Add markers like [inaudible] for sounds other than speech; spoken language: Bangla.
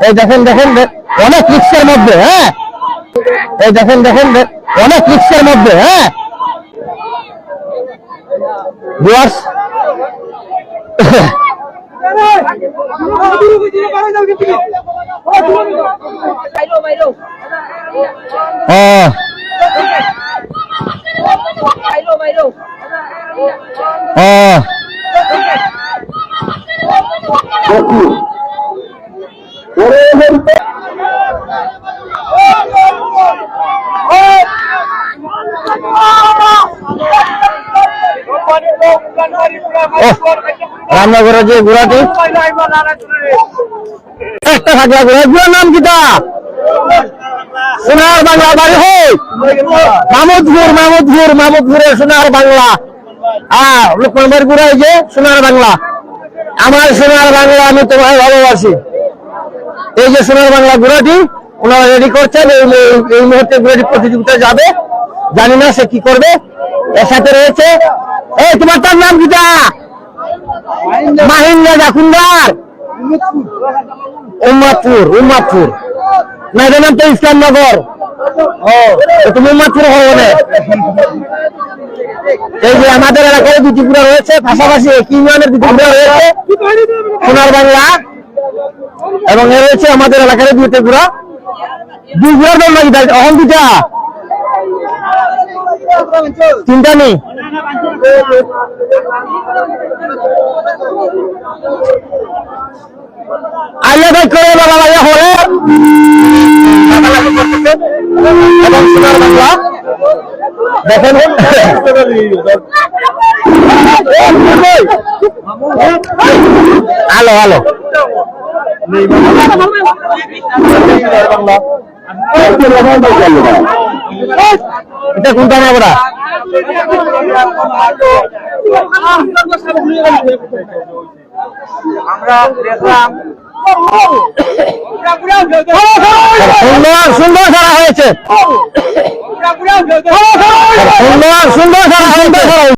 এই দেখেন দেখেন অনেক রিক্সের মধ্যে হ্যাঁ? এই দেখেন দেখেন অনেক রিক্সের মধ্যে হ্যাঁ? [laughs] ও। ঘোড়াটি। একটা ঘোড়ার নাম কিটা? সোনার বাংলা বাড়ি হোক মামুদপুর মামুদপুর সোনার বাংলা। হ্যাঁ ঘুরে যে, সোনার বাংলা। আমার সোনার বাংলা আমি তোমায় ভালোবাসি। এই যে সোনার বাংলা ঘোড়াটি, ওনারা রেডি করছেন এই মুহূর্তে ঘোড়াটি প্রতিযোগিতা যাবে। জানি না সে কি করবে। এর সাথে রয়েছে এই তোমার তার নাম কিটা মাহিন্দা জাকুন্দার? উম্মাদপুর উম্মাদপুর। না এটার নাম তো ইসলামনগর ও তুমি উম্মাদপুর এই যে আমাদের এলাকায় দুটি পুরা রয়েছে পাশাপাশি একই ইউনিয়নের দুটি পুরা রয়েছে সোনার বাংলা। এবং এ রয়েছে আমাদের এলাকার দুইটা পুরা। দুই পুরার দাম নাকি? অহন দুটা চিন্তা নেই? আল্লাহ ভাই এবং সোনার বাংলা এটা কোনটা না ওরা আমরা দেখলাম সুন্দর সুন্দর সারা হয়েছে। সুন্দর সুন্দর সারা সুন্দর সারা হয়েছে।